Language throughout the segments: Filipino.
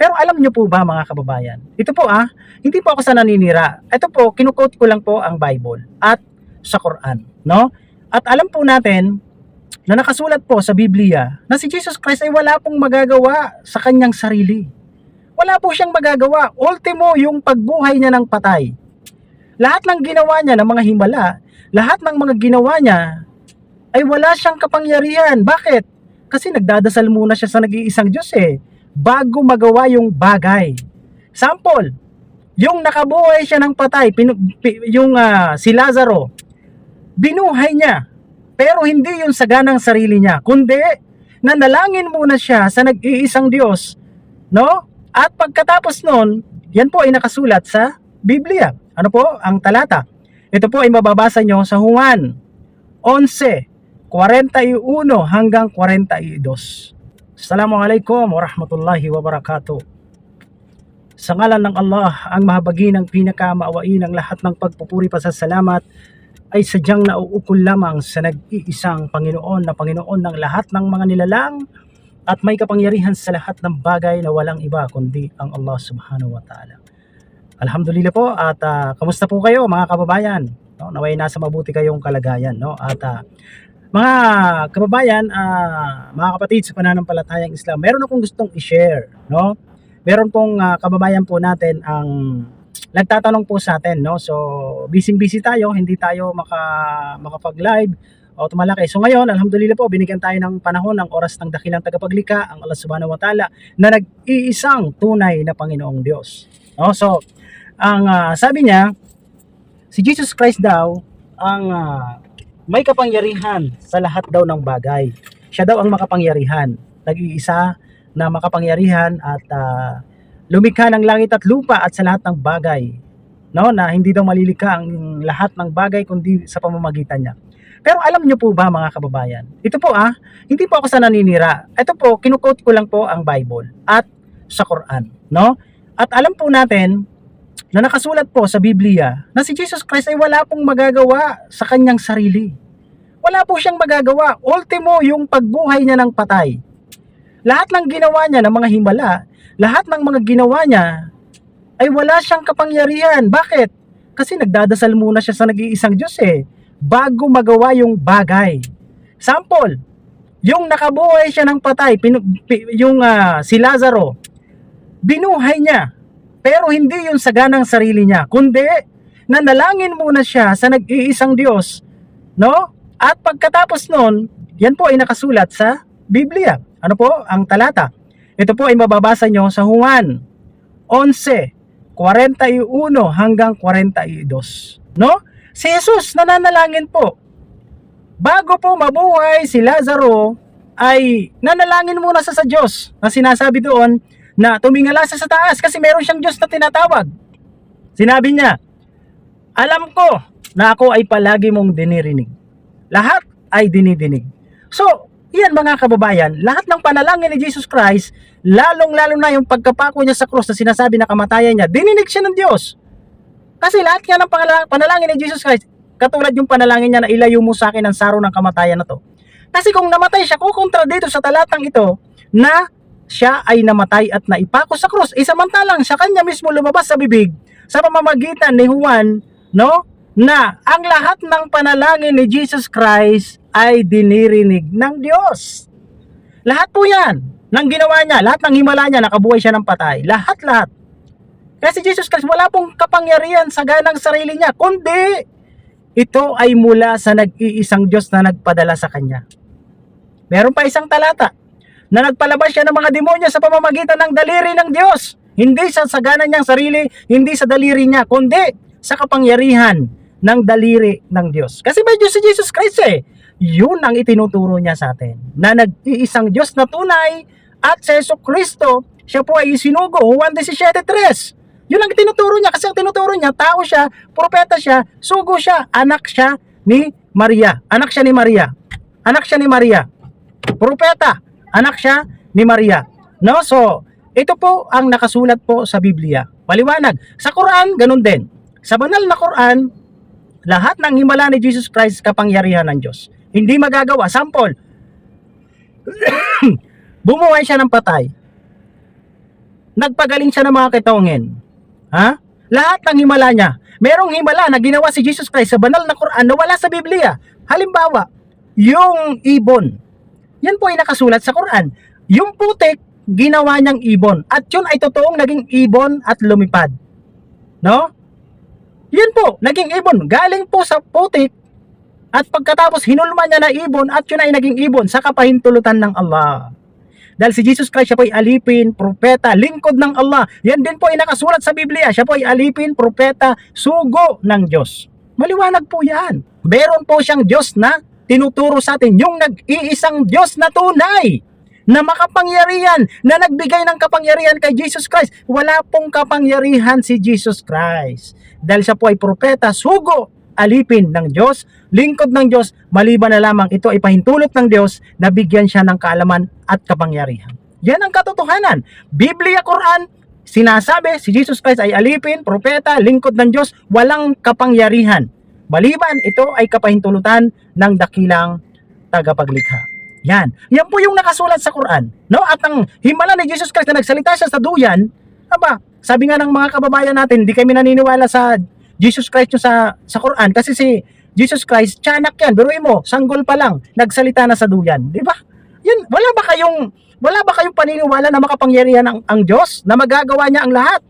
Pero alam niyo po ba mga kababayan, ito po ah, hindi po ako sa naninira. Ito po, kinukote ko lang po ang Bible at sa Quran, no? At alam po natin na nakasulat po sa Biblia na si Jesus Christ ay wala pong magagawa sa kanyang sarili. Wala po siyang magagawa. Ultimo yung pagbuhay niya ng patay. Lahat ng ginawa niya ng mga himala, lahat ng mga ginawa niya ay wala siyang kapangyarihan. Bakit? Kasi nagdadasal muna siya sa nag-iisang Diyos eh bago magawa yung bagay. Sample, yung nakabuhay siya ng patay, pinu, pi- yung ah, si Lazaro, binuhay niya. Pero hindi yung saganang sarili niya, kundi nanalangin muna siya sa nag-iisang Diyos. No? At pagkatapos nun, yan po ay nakasulat sa Biblia. Ano po? Ang talata. Ito po ay mababasa nyo sa Juan 11, 41 hanggang 42. Assalamualaikum warahmatullahi wabarakatuh. Sa ngalan ng Allah, ang mahabagi ng pinakamaawain ng lahat ng pagpupuri pasasalamat ay sadyang nauukol lamang sa nag-iisang Panginoon na Panginoon ng lahat ng mga nilalang at may kapangyarihan sa lahat ng bagay na walang iba kundi ang Allah subhanahu wa ta'ala. Alhamdulillah po at ah, kamusta po kayo mga kababayan? No, naway nasa mabuti kayong kalagayan no at ah, mga kababayan, ah, mga kapatid sa pananampalatayang Islam, meron akong gustong i-share, no? Meron pong ah, kababayan po natin ang nagtatanong po sa atin, no? So, busy-busy tayo, hindi tayo maka makapag-live o tumalaki. So ngayon, alhamdulillah po, binigyan tayo ng panahon ng oras ng dakilang tagapaglikha, ang Allah Subhanahu wa Ta'ala, na nag-iisang tunay na Panginoong Diyos. No? So, ang ah, sabi niya, si Jesus Christ daw ang ah, may kapangyarihan sa lahat daw ng bagay. Siya daw ang makapangyarihan. Nag-iisa na makapangyarihan at ah, lumikha ng langit at lupa at sa lahat ng bagay. No, na hindi daw malilikha ang lahat ng bagay kundi sa pamamagitan niya. Pero alam niyo po ba mga kababayan? Ito po ah, hindi po ako sa naninira. Ito po, kinukote ko lang po ang Bible at sa Quran, no? At alam po natin na nakasulat po sa Biblia na si Jesus Christ ay wala pong magagawa sa kanyang sarili. Wala po siyang magagawa. Ultimo yung pagbuhay niya ng patay. Lahat ng ginawa niya ng mga himala, lahat ng mga ginawa niya ay wala siyang kapangyarihan. Bakit? Kasi nagdadasal muna siya sa nag-iisang Diyos eh, bago magawa yung bagay. Sample, yung nakabuhay siya ng patay, pinu, pi- yung ah, si Lazaro, binuhay niya. Pero hindi yung saganang sarili niya, kundi nanalangin muna siya sa nag-iisang Diyos. No? At pagkatapos nun, yan po ay nakasulat sa Biblia. Ano po? Ang talata. Ito po ay mababasa nyo sa Juan 11, 41 hanggang 42. No? Si Jesus nananalangin po. Bago po mabuhay si Lazaro, ay nanalangin muna sa sa Diyos na sinasabi doon na tumingala sa taas kasi meron siyang Diyos na tinatawag. Sinabi niya, alam ko na ako ay palagi mong dinirinig. Lahat ay dinidinig. So, yan mga kababayan, lahat ng panalangin ni Jesus Christ, lalong-lalo na yung pagkapako niya sa krus na sinasabi na kamatayan niya, dininig siya ng Diyos. Kasi lahat nga ng panalangin ni Jesus Christ, katulad yung panalangin niya na ilayo mo sa akin ang saro ng kamatayan na to. Kasi kung namatay siya, kukontra dito sa talatang ito na siya ay namatay at naipako sa krus. Isamantalang sa kanya mismo lumabas sa bibig sa pamamagitan ni Juan, no? Na ang lahat ng panalangin ni Jesus Christ ay dinirinig ng Diyos. Lahat po yan ng ginawa niya, lahat ng himala niya, nakabuhay siya ng patay. Lahat-lahat. Kasi Jesus Christ, wala pong kapangyarihan sa ganang sarili niya, kundi ito ay mula sa nag-iisang Diyos na nagpadala sa kanya. Meron pa isang talata na nagpalabas siya ng mga demonyo sa pamamagitan ng daliri ng Diyos. Hindi sa sagana niyang sarili, hindi sa daliri niya, kundi sa kapangyarihan ng daliri ng Diyos. Kasi may Diyos si Jesus Christ eh. Yun ang itinuturo niya sa atin. Na nag-iisang Diyos na tunay at sa Yeso Kristo, siya po ay isinugo. Juan 17.3 Yun ang tinuturo niya kasi ang tinuturo niya, tao siya, propeta siya, sugo siya, anak siya ni Maria. Anak siya ni Maria. Anak siya ni Maria. Propeta. Anak siya ni Maria. No? So, ito po ang nakasulat po sa Biblia. Paliwanag. Sa Quran, ganun din. Sa banal na Quran, lahat ng himala ni Jesus Christ kapangyarihan ng Diyos. Hindi magagawa. Sample, bumuhay siya ng patay. nagpagaling siya ng mga kitongin. Ha? Lahat ng himala niya. Merong himala na ginawa si Jesus Christ sa banal na Quran na wala sa Biblia. Halimbawa, yung ibon. Yan po ay nakasulat sa Quran. Yung putik, ginawa niyang ibon. At yun ay totoong naging ibon at lumipad. No? Yan po, naging ibon. Galing po sa putik at pagkatapos hinulma niya na ibon at yun ay naging ibon sa kapahintulutan ng Allah. Dahil si Jesus Christ, siya po ay alipin, propeta, lingkod ng Allah. Yan din po ay nakasulat sa Biblia. Siya po ay alipin, propeta, sugo ng Diyos. Maliwanag po yan. Meron po siyang Diyos na tinuturo sa atin. Yung nag-iisang Diyos na tunay na makapangyarihan, na nagbigay ng kapangyarihan kay Jesus Christ. Wala pong kapangyarihan si Jesus Christ. Dahil siya po ay propeta, sugo, alipin ng Diyos, lingkod ng Diyos, maliban na lamang ito ay pahintulot ng Diyos na bigyan siya ng kaalaman at kapangyarihan. Yan ang katotohanan. Biblia, Quran, sinasabi si Jesus Christ ay alipin, propeta, lingkod ng Diyos, walang kapangyarihan. Maliban ito ay kapahintulutan ng dakilang tagapaglikha. Yan. Yan po yung nakasulat sa Quran. No? At ang himala ni Jesus Christ na nagsalita siya sa duyan, aba, sabi nga ng mga kababayan natin, di kami naniniwala sa Jesus Christ sa, sa Quran kasi si Jesus Christ, tiyanak yan. Biruin mo, sanggol pa lang, nagsalita na sa duyan. Di ba? Yun, wala ba kayong, wala ba kayong paniniwala na makapangyarihan ang, ang Diyos, na magagawa niya ang lahat?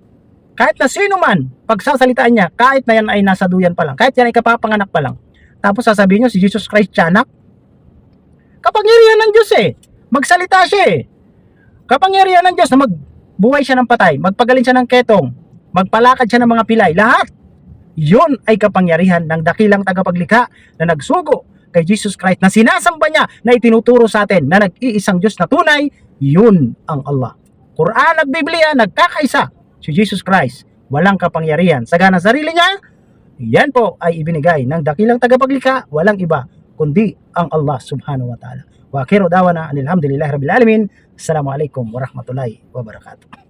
Kahit na sino man, pagsasalitaan niya, kahit na yan ay nasa duyan pa lang, kahit yan ay kapapanganak pa lang. Tapos sasabihin niyo si Jesus Christ, tiyanak? Kapangyarihan ng Diyos eh. Magsalita siya eh. Kapangyarihan ng Diyos na magbuhay siya ng patay, magpagaling siya ng ketong, magpalakad siya ng mga pilay, lahat. Yun ay kapangyarihan ng dakilang tagapaglikha na nagsugo kay Jesus Christ na sinasamba niya na itinuturo sa atin na nag-iisang Diyos na tunay, yun ang Allah. Quran at Biblia nagkakaisa si Jesus Christ. Walang kapangyarihan. Sa ganang sarili niya, yan po ay ibinigay ng dakilang tagapaglikha, walang iba kundi ang Allah subhanahu wa ta'ala. Wa akhiru dawana anilhamdulillahi rabbil alamin. Assalamualaikum warahmatullahi wabarakatuh.